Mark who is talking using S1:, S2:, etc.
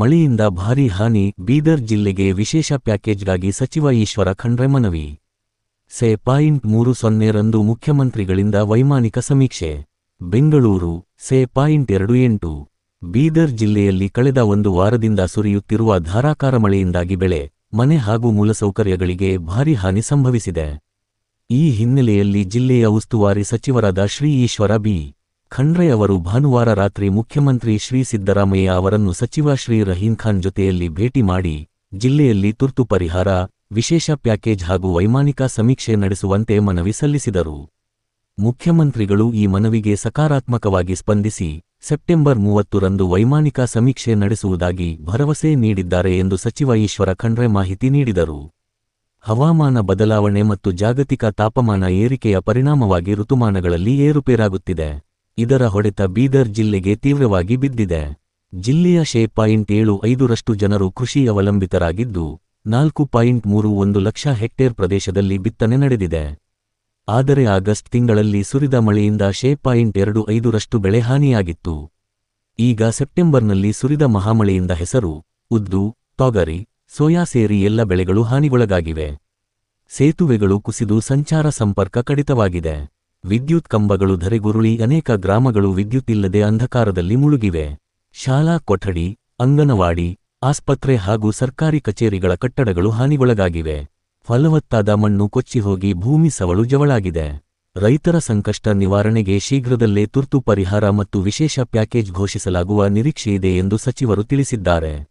S1: ಮಳೆಯಿಂದ ಭಾರೀ ಹಾನಿ, ಬೀದರ್ ಜಿಲ್ಲೆಗೆ ವಿಶೇಷ ಪ್ಯಾಕೇಜ್ಗಾಗಿ ಸಚಿವ ಈಶ್ವರ ಖಂಡ್ರೆ ಮನವಿ. ಸೆ ಪಾಯಿಂಟ್ ಮೂರು ಸೊನ್ನೆರಂದು ಮುಖ್ಯಮಂತ್ರಿಗಳಿಂದ ವೈಮಾನಿಕ ಸಮೀಕ್ಷೆ. ಬೆಂಗಳೂರು, ಸೆ ಪಾಯಿಂಟ್ ಎರಡು ಎಂಟು. ಬೀದರ್ ಜಿಲ್ಲೆಯಲ್ಲಿ ಕಳೆದ ಒಂದು ವಾರದಿಂದ ಸುರಿಯುತ್ತಿರುವ ಧಾರಾಕಾರ ಮಳೆಯಿಂದಾಗಿ ಬೆಳೆ, ಮನೆ ಹಾಗೂ ಮೂಲಸೌಕರ್ಯಗಳಿಗೆ ಭಾರೀ ಹಾನಿ ಸಂಭವಿಸಿದೆ. ಈ ಹಿನ್ನೆಲೆಯಲ್ಲಿ ಜಿಲ್ಲೆಯ ಉಸ್ತುವಾರಿ ಸಚಿವರಾದ ಶ್ರೀ ಈಶ್ವರ ಬಿ. ಖಂಡ್ರೆ ಅವರು ಭಾನುವಾರ ರಾತ್ರಿ ಮುಖ್ಯಮಂತ್ರಿ ಶ್ರೀ ಸಿದ್ದರಾಮಯ್ಯ ಅವರನ್ನು ಸಚಿವ ಶ್ರೀ ರಹೀಂ ಖಾನ್ ಜೊತೆಯಲ್ಲಿ ಭೇಟಿ ಮಾಡಿ ಜಿಲ್ಲೆಯಲ್ಲಿ ತುರ್ತು ಪರಿಹಾರ, ವಿಶೇಷ ಪ್ಯಾಕೇಜ್ ಹಾಗೂ ವೈಮಾನಿಕ ಸಮೀಕ್ಷೆ ನಡೆಸುವಂತೆ ಮನವಿ ಸಲ್ಲಿಸಿದರು. ಮುಖ್ಯಮಂತ್ರಿಗಳು ಈ ಮನವಿಗೆ ಸಕಾರಾತ್ಮಕವಾಗಿ ಸ್ಪಂದಿಸಿ ಸೆಪ್ಟೆಂಬರ್ ಮೂವತ್ತರಂದು ವೈಮಾನಿಕ ಸಮೀಕ್ಷೆ ನಡೆಸುವುದಾಗಿ ಭರವಸೆ ನೀಡಿದ್ದಾರೆ ಎಂದು ಸಚಿವ ಈಶ್ವರ ಖಂಡ್ರೆ ಮಾಹಿತಿ ನೀಡಿದರು. ಹವಾಮಾನ ಬದಲಾವಣೆ ಮತ್ತು ಜಾಗತಿಕ ತಾಪಮಾನ ಏರಿಕೆಯ ಪರಿಣಾಮವಾಗಿ ಋತುಮಾನಗಳಲ್ಲಿ ಏರುಪೇರಾಗುತ್ತಿದೆ. ಇದರ ಹೊಡೆತ ಬೀದರ್ ಜಿಲ್ಲೆಗೆ ತೀವ್ರವಾಗಿ ಬಿದ್ದಿದೆ. ಜಿಲ್ಲೆಯ ಶೇ ಪಾಯಿಂಟ್ ಏಳು ಐದರಷ್ಟು ಜನರು ಕೃಷಿ ಅವಲಂಬಿತರಾಗಿದ್ದು, ನಾಲ್ಕು ಪಾಯಿಂಟ್ ಮೂರು ಒಂದು ಲಕ್ಷ ಹೆಕ್ಟೇರ್ ಪ್ರದೇಶದಲ್ಲಿ ಬಿತ್ತನೆ ನಡೆದಿದೆ. ಆದರೆ ಆಗಸ್ಟ್ ತಿಂಗಳಲ್ಲಿ ಸುರಿದ ಮಳೆಯಿಂದ ಶೇ ಪಾಯಿಂಟ್ ಎರಡು ಐದರಷ್ಟು ಬೆಳೆ ಹಾನಿಯಾಗಿತ್ತು. ಈಗ ಸೆಪ್ಟೆಂಬರ್ನಲ್ಲಿ ಸುರಿದ ಮಹಾಮಳೆಯಿಂದ ಹೆಸರು, ಉದ್ದು, ತೊಗರಿ, ಸೋಯಾ ಸೇರಿ ಎಲ್ಲ ಬೆಳೆಗಳು ಹಾನಿಗೊಳಗಾಗಿವೆ. ಸೇತುವೆಗಳು ಕುಸಿದು ಸಂಚಾರ ಸಂಪರ್ಕ ಕಡಿತವಾಗಿದೆ. ವಿದ್ಯುತ್ ಕಂಬಗಳು ಧರೆಗುರುಳಿ ಅನೇಕ ಗ್ರಾಮಗಳು ವಿದ್ಯುತ್ ಇಲ್ಲದೆ ಅಂಧಕಾರದಲ್ಲಿ ಮುಳುಗಿವೆ. ಶಾಲಾ, ಕೊಠಡಿ, ಅಂಗನವಾಡಿ, ಆಸ್ಪತ್ರೆ ಹಾಗೂ ಸರ್ಕಾರಿ ಕಚೇರಿಗಳ ಕಟ್ಟಡಗಳು ಹಾನಿಗೊಳಗಾಗಿವೆ. ಫಲವತ್ತಾದ ಮಣ್ಣು ಕೊಚ್ಚಿಹೋಗಿ ಭೂಮಿ ಸವಳು ಜವಳಾಗಿದೆ. ರೈತರ ಸಂಕಷ್ಟ ನಿವಾರಣೆಗೆ ಶೀಘ್ರದಲ್ಲೇ ತುರ್ತು ಪರಿಹಾರ ಮತ್ತು ವಿಶೇಷ ಪ್ಯಾಕೇಜ್ ಘೋಷಿಸಲಾಗುವ ನಿರೀಕ್ಷೆಯಿದೆ ಎಂದು ಸಚಿವರು ತಿಳಿಸಿದ್ದಾರೆ.